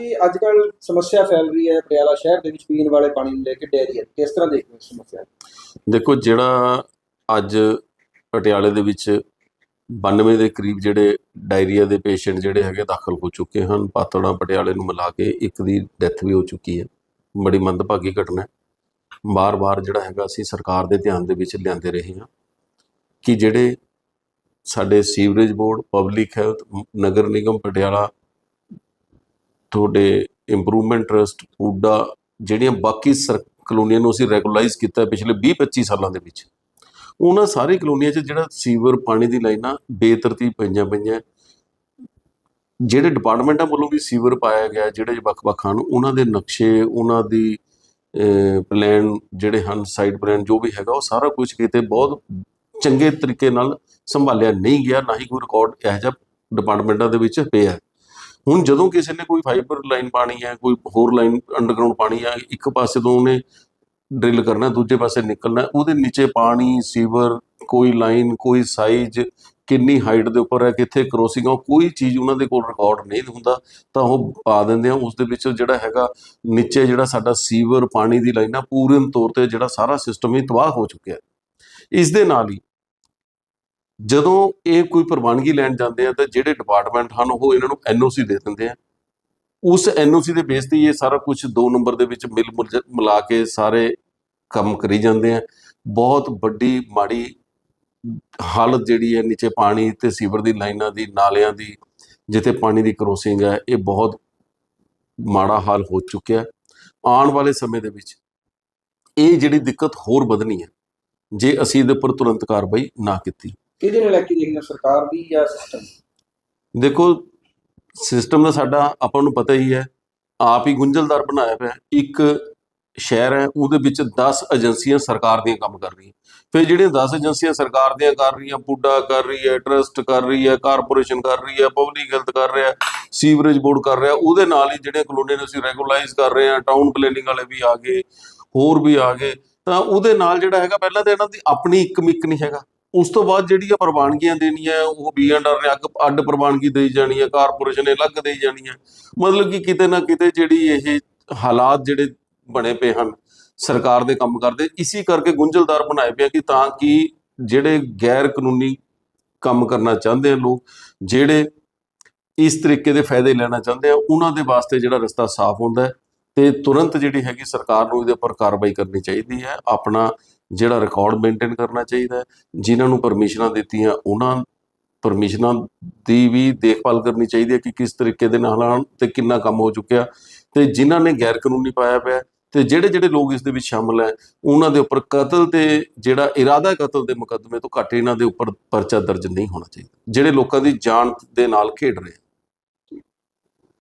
ਜੀ ਅੱਜ ਕੱਲ ਸਮੱਸਿਆ ਫੈਲ ਰਹੀ ਹੈ ਪਟਿਆਲਾ ਸ਼ਹਿਰ ਦੇ ਵਿੱਚ ਪੀਣ ਵਾਲੇ ਪਾਣੀ ਨੂੰ ਲੈ ਕੇ ਡੈਰੀਆ ਕਿਸ ਤਰ੍ਹਾਂ ਦੇਖਦੇ ਹੋ ਇਸ ਸਮੱਸਿਆ ਨੂੰ? ਦੇਖੋ, ਜਿਹੜਾ ਅੱਜ ਪਟਿਆਲੇ ਦੇ ਵਿੱਚ 92 ਦੇ ਕਰੀਬ ਜਿਹੜੇ ਡਾਇਰੀਆ ਦੇ ਪੇਸ਼ੈਂਟ ਜਿਹੜੇ ਹੈਗੇ ਦਾਖਲ ਹੋ ਚੁੱਕੇ ਹਨ, ਪਾਤੜਾ ਪਟਿਆਲੇ ਨੂੰ ਮਿਲਾ ਕੇ ਇੱਕ ਦੀ ਡੈਥ ਵੀ ਹੋ ਚੁੱਕੀ ਹੈ। ਬੜੀ ਮੰਦਭਾਗੀ ਘਟਨਾ ਹੈ। ਬਾਰ-ਬਾਰ ਜਿਹੜਾ ਹੈਗਾ ਅਸੀਂ ਸਰਕਾਰ ਦੇ ਧਿਆਨ ਦੇ ਵਿੱਚ ਲਿਆਂਦੇ ਰਹੇ ਹਾਂ ਕਿ ਜਿਹੜੇ ਸਾਡੇ ਸੀਵਰੇਜ ਬੋਰਡ ਪਬਲਿਕ ਹੈਲਥ ਨਗਰ ਨਿਗਮ, ਪਟਿਆਲਾ ਤੁਹਾਡੇ ਇੰਪਰੂਵਮੈਂਟ ਟਰਸਟ ਊਡਾ, ਜਿਹੜੀਆਂ ਬਾਕੀ ਸਰ, ਕਲੋਨੀਆਂ ਨੂੰ ਅਸੀਂ ਰੈਗੂਲਾਈਜ਼ ਕੀਤਾ ਪਿਛਲੇ 20-25 ਸਾਲਾਂ ਦੇ ਵਿੱਚ। ਉਹਨਾਂ ਸਾਰੇ ਕਲੋਨੀਆਂ 'ਚ ਜਿਹੜਾ ਸੀਵਰ ਪਾਣੀ ਦੀ ਲਾਈਨਾਂ ਬੇਤਰਤੀਬ ਪਈਆਂ ਪਈਆਂ। ਜਿਹੜੇ ਡਿਪਾਰਟਮੈਂਟਾਂ ਵੱਲੋਂ ਵੀ ਸੀਵਰ ਪਾਇਆ ਗਿਆ, ਜਿਹੜੇ ਵੱਖ-ਵੱਖ ਹਨ, ਉਹਨਾਂ ਦੇ ਨਕਸ਼ੇ, ਉਹਨਾਂ ਦੀ ਪਲਾਨ ਜਿਹੜੇ ਹਨ ਸਾਈਡ ਪਲਾਨ ਜੋ ਵੀ ਹੈਗਾ, ਉਹ ਸਾਰਾ ਕੁਝ ਕਿਤੇ ਬਹੁਤ ਚੰਗੇ ਤਰੀਕੇ ਨਾਲ ਸੰਭਾਲਿਆ ਨਹੀਂ ਗਿਆ, ਨਾ ਹੀ ਕੋਈ ਰਿਕਾਰਡ ਇਹੋ ਜਿਹਾ ਡਿਪਾਰਟਮੈਂਟਾਂ ਦੇ ਵਿੱਚ ਪਿਆ। ਹੁਣ ਜਦੋਂ ਕਿਸੇ ਨੇ ਕੋਈ ਫਾਈਬਰ ਲਾਈਨ ਪਾਣੀ ਹੈ, ਕੋਈ ਹੋਰ ਲਾਈਨ ਅੰਡਰਗਰਾਉਂਡ ਪਾਣੀ ਹੈ, ਇੱਕ ਪਾਸੇ ਤੋਂ ਉਹਨੇ ਡਰਿਲ ਕਰਨਾ, ਦੂਜੇ ਪਾਸੇ ਨਿਕਲਣਾ, ਉਹਦੇ ਨੀਚੇ ਪਾਣੀ, ਸੀਵਰ, ਕੋਈ ਲਾਈਨ ਕੋਈ ਸਾਈਜ਼ ਕਿੰਨੀ ਹਾਈਟ ਦੇ ਉੱਪਰ ਹੈ, ਕਿੱਥੇ ਕ੍ਰੋਸਿੰਗ ਆ ਕੋਈ ਚੀਜ਼ ਉਹਨਾਂ ਦੇ ਕੋਲ ਰਿਕਾਰਡ ਨਹੀਂ ਹੁੰਦਾ, ਤਾਂ ਉਹ ਪਾ ਦਿੰਦੇ ਆ, ਉਸ ਦੇ ਵਿੱਚ ਜਿਹੜਾ ਹੈਗਾ ਨੀਚੇ ਜਿਹੜਾ ਸਾਡਾ ਸੀਵਰ ਪਾਣੀ ਦੀ ਲਾਈਨਾਂ ਪੂਰਨ ਤੌਰ ਤੇ ਜਿਹੜਾ ਸਾਰਾ ਸਿਸਟਮ ਹੀ ਤਬਾਹ ਹੋ ਚੁੱਕਿਆ ਇਸ ਦੇ ਨਾਲ ਹੀ ਜਦੋਂ ਇਹ ਕੋਈ ਪ੍ਰਵਾਨਗੀ ਲੈਣ ਜਾਂਦੇ ਆ ਤਾਂ ਜਿਹੜੇ ਡਿਪਾਰਟਮੈਂਟ ਹਨ ਉਹ ਇਹਨਾਂ ਨੂੰ ਐਨਓਸੀ ਦੇ ਦਿੰਦੇ ਆ। ਉਸ ਐਨਓਸੀ ਦੇ ਬੇਸ ਤੇ ਹੀ ਇਹ ਸਾਰਾ ਕੁਝ ਦੋ ਨੰਬਰ ਦੇ ਵਿੱਚ ਮਿਲ ਮੁਲ- ਮਿਲਾ ਕੇ ਸਾਰੇ ਕੰਮ ਕਰੀ ਜਾਂਦੇ ਆ। ਬਹੁਤ ਵੱਡੀ, ਮਾੜੀ ਹਾਲਤ ਜਿਹੜੀ ਹੈ ਨੀਚੇ ਪਾਣੀ ਤੇ ਸੀਵਰ ਦੀ ਲਾਈਨਾਂ ਦੀ, ਨਾਲਿਆਂ ਦੀ, ਜਿੱਥੇ ਪਾਣੀ ਦੀ ਕਰੋਸਿੰਗ ਹੈ, ਇਹ ਬਹੁਤ ਮਾੜਾ ਹਾਲ ਹੋ ਚੁੱਕਿਆ ਆਉਣ ਵਾਲੇ ਸਮੇਂ ਦੇ ਵਿੱਚ ਇਹ ਜਿਹੜੀ ਦਿੱਕਤ ਹੋਰ ਵਧਣੀ ਹੈ, ਜੇ ਅਸੀਂ ਇਹਦੇ ਉੱਪਰ ਤੁਰੰਤ ਕਾਰਵਾਈ ਨਾ ਕੀਤੀ। ਕਿਹਦੇ ਨਾਲ ਲੈ ਕੇ ਦੇਖਦੇ ਹੋ? ਸਰਕਾਰ ਦੀ ਜਾਂ ਸਿਸਟਮ ਦੇਖੋ ਸਿਸਟਮ ਦਾ ਸਾਡਾ ਆਪਾਂ ਨੂੰ ਪਤਾ ਹੀ ਹੈ, ਆਪ ਹੀ ਗੁੰਝਲਦਾਰ ਬਣਾਇਆ ਪਿਆ ਹੈ। ਇੱਕ ਸ਼ਹਿਰ ਹੈ, ਉਹਦੇ ਵਿੱਚ 10 ਏਜੰਸੀਆਂ ਸਰਕਾਰ ਦੀਆਂ ਕੰਮ ਕਰ ਰਹੀਆਂ। ਫਿਰ ਜਿਹੜੀਆਂ 10 ਏਜੰਸੀਆਂ ਸਰਕਾਰ ਦੀਆਂ ਕਰ ਰਹੀਆਂ, ਪੁੱਡਾ ਕਰ ਰਹੀ ਹੈ, ਟਰਸਟ ਕਰ ਰਹੀ ਹੈ, ਕਾਰਪੋਰੇਸ਼ਨ ਕਰ ਰਹੀ ਹੈ, ਪਬਲਿਕ ਹੈਲਥ ਕਰ ਰਿਹਾ, ਸੀਵਰੇਜ ਬੋਰਡ ਕਰ ਰਿਹਾ, ਉਹਦੇ ਨਾਲ ਹੀ ਜਿਹੜੀਆਂ ਕਲੋਨੀਆਂ ਨੂੰ ਅਸੀਂ ਰੈਗੂਲਾਈਜ਼ ਕਰ ਰਹੇ ਹਾਂ, ਟਾਊਨ ਪਲੈਨਿੰਗ ਵਾਲੇ ਵੀ ਆ ਗਏ, ਹੋਰ ਵੀ ਆ ਗਏ, ਤਾਂ ਉਹਦੇ ਨਾਲ ਜਿਹੜਾ ਹੈਗਾ, ਪਹਿਲਾਂ ਤਾਂ ਇਹਨਾਂ ਦੀ ਆਪਣੀ ਇੱਕ ਮਿੱਕ ਨਹੀਂ ਹੈਗਾ। ਉਸ ਤੋਂ ਬਾਅਦ ਜਿਹੜੀਆਂ ਪ੍ਰਵਾਨਗੀਆਂ ਦੇਣੀਆਂ ਉਹ ਬੀ ਐਂਡ ਆਰ ਨੇ ਅੱਗ, ਅੱਡ ਪ੍ਰਵਾਨਗੀ ਦੇਈ ਜਾਣੀ ਹੈ, ਕਾਰਪੋਰੇਸ਼ਨ ਨੇ ਅਲੱਗ ਦੇਈ ਜਾਣੀ ਹੈ। ਮਤਲਬ ਕਿ ਕਿਤੇ ਨਾ ਕਿਤੇ ਜਿਹੜੀ ਇਹ ਹਾਲਾਤ ਜਿਹੜੇ ਬਣੇ ਪਏ ਹਨ, ਸਰਕਾਰ ਦੇ ਕੰਮ ਕਰਦੇ, ਇਸੇ ਕਰਕੇ ਗੁੰਝਲਦਾਰ ਬਣਾਏ ਪਿਆ ਕਿ ਤਾਂ ਕਿ ਜਿਹੜੇ ਗੈਰ ਕਾਨੂੰਨੀ ਕੰਮ ਕਰਨਾ ਚਾਹੁੰਦੇ ਆ ਲੋਕ, ਜਿਹੜੇ ਇਸ ਤਰੀਕੇ ਦੇ ਫਾਇਦੇ ਲੈਣਾ ਚਾਹੁੰਦੇ ਆ, ਉਹਨਾਂ ਦੇ ਵਾਸਤੇ ਜਿਹੜਾ ਰਸਤਾ ਸਾਫ਼ ਹੁੰਦਾ ਹੈ ਤੇ ਤੁਰੰਤ ਜਿਹੜੀ ਹੈਗੀ ਸਰਕਾਰ ਨੂੰ ਇਹਦੇ ਉੱਪਰ ਕਾਰਵਾਈ ਕਰਨੀ ਚਾਹੀਦੀ ਹੈ, ਆਪਣਾ ਜਿਹੜਾ ਰਿਕਾਰਡ ਮੇਨਟੇਨ ਕਰਨਾ ਚਾਹੀਦਾ ਹੈ, ਜਿਨ੍ਹਾਂ ਨੂੰ ਪਰਮਿਸ਼ਨਾਂ ਦਿੱਤੀਆਂ, ਉਹਨਾਂ ਪਰਮਿਸ਼ਨਾਂ ਦੀ ਵੀ ਦੇਖਭਾਲ ਕਰਨੀ ਚਾਹੀਦੀ ਹੈ ਕਿ ਕਿਸ ਤਰੀਕੇ ਦੇ ਨਾਲ ਹਨ ਤੇ ਕਿੰਨਾ ਕੰਮ ਹੋ ਚੁੱਕਿਆ ਤੇ ਜਿਨ੍ਹਾਂ ਨੇ ਗੈਰ ਕਾਨੂੰਨੀ ਪਾਇਆ ਪਿਆ ਤੇ ਜਿਹੜੇ ਜਿਹੜੇ ਲੋਕ ਇਸ ਦੇ ਵਿੱਚ ਸ਼ਾਮਲ ਹੈ, ਉਹਨਾਂ ਦੇ ਉੱਪਰ ਕਤਲ ਤੇ ਜਿਹੜਾ ਇਰਾਦਾ ਕਤਲ ਦੇ ਮੁਕੱਦਮੇ ਤੋਂ ਘੱਟ ਇਹਨਾਂ ਦੇ ਉੱਪਰ ਪਰਚਾ ਦਰਜ ਨਹੀਂ ਹੋਣਾ ਚਾਹੀਦਾ, ਜਿਹੜੇ ਲੋਕਾਂ ਦੀ ਜਾਨ ਦੇ ਨਾਲ ਖੇਡ ਰਹੇ ਆ।